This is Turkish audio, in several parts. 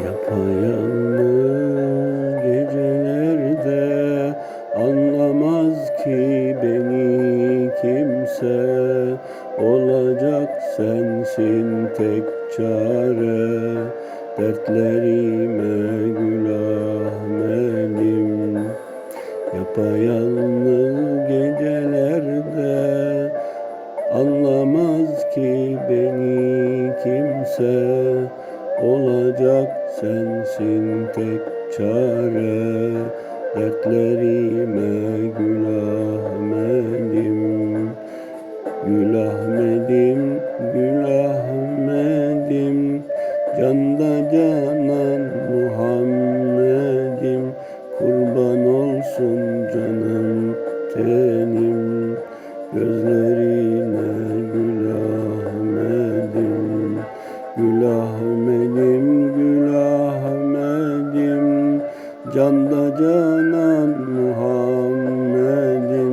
Yapayalnız gecelerde anlamaz ki beni kimse. Olacak sensin tek çare. Dertlerime günah benim Yapayalnız gecelerde Anlamaz ki beni kimse gül Canda canan Muhammed'im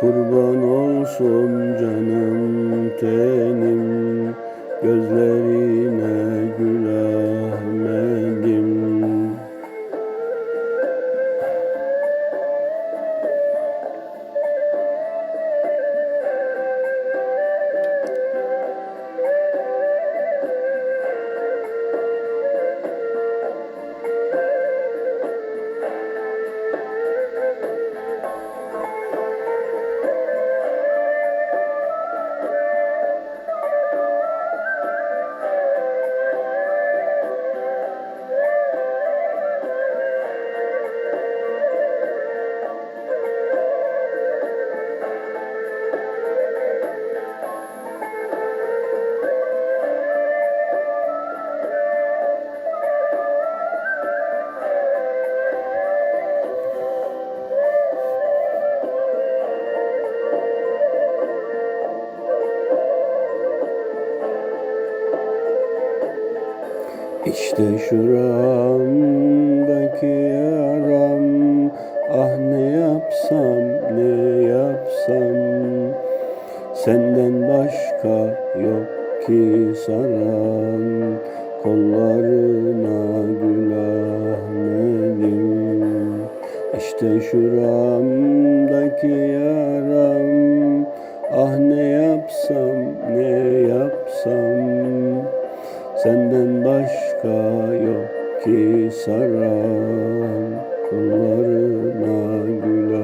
Kurban olsun canım tenim. Gözlerine İşte şuramdaki yaram Ah ne yapsam ne yapsam? Senden başka yok ki saran Kollarına gül Ahmet'im İşte şuramdaki yaram Ah ne yapsam ne yapsam? Senden başka yok ki saran Kullarına gül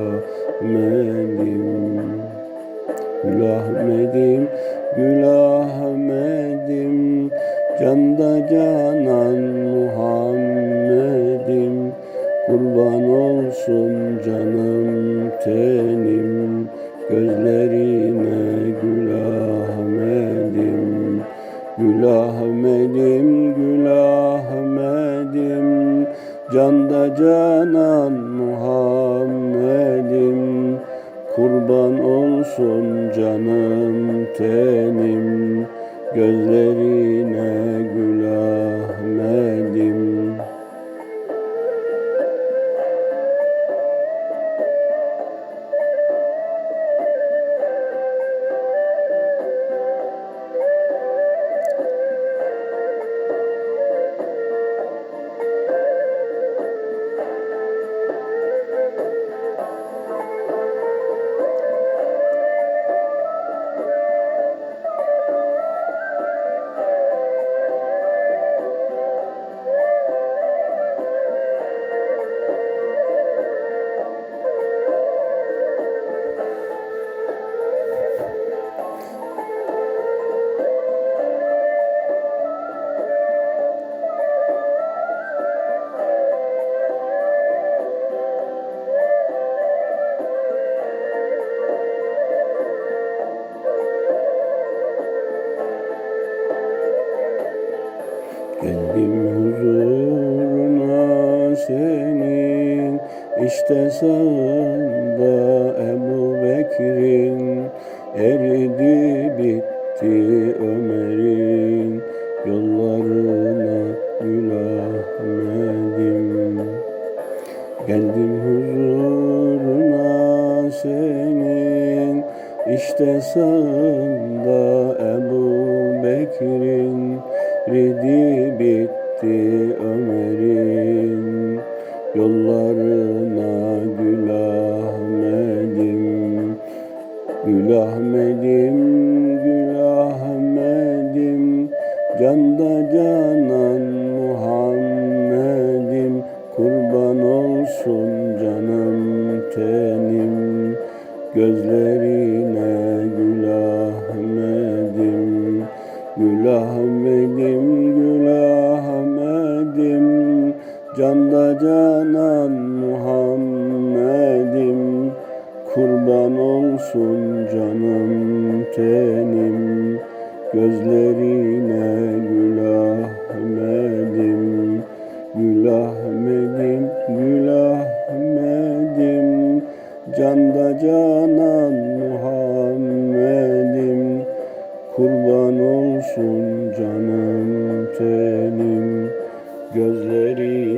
Ahmet'im Gül Canda canan Muhammed'im. Kurban olsun canım tenim. Gözlerine Gül Ahmet'im, Gül Ahmet'im canan Muhammed'im. Kurban olsun canım tenim. Gözlerine Gül Geldim huzuruna senin. İşte sağında Ebu Bekir'in eridi bitti Ömer'in. Yollarına Gül Ahmet'im Geldim huzuruna senin. İşte sağında Ebu Bekir'in ridi bitti Ömer'in yollarına Gül Ahmet'im Gül Ahmet'im, Gül Ahmet'im Canda canan Muhammed'im. Kurban olsun canım gözlerine Gül Ahmet'im Gül Ahmet'im Gül Ahmet'im Canda canan Muhammed'im. Kurban olsun canım tenim. Gözlerine Gül Ahmet'im Gül Ahmet'im Gül Ahmet'im Canda canan Gözlerine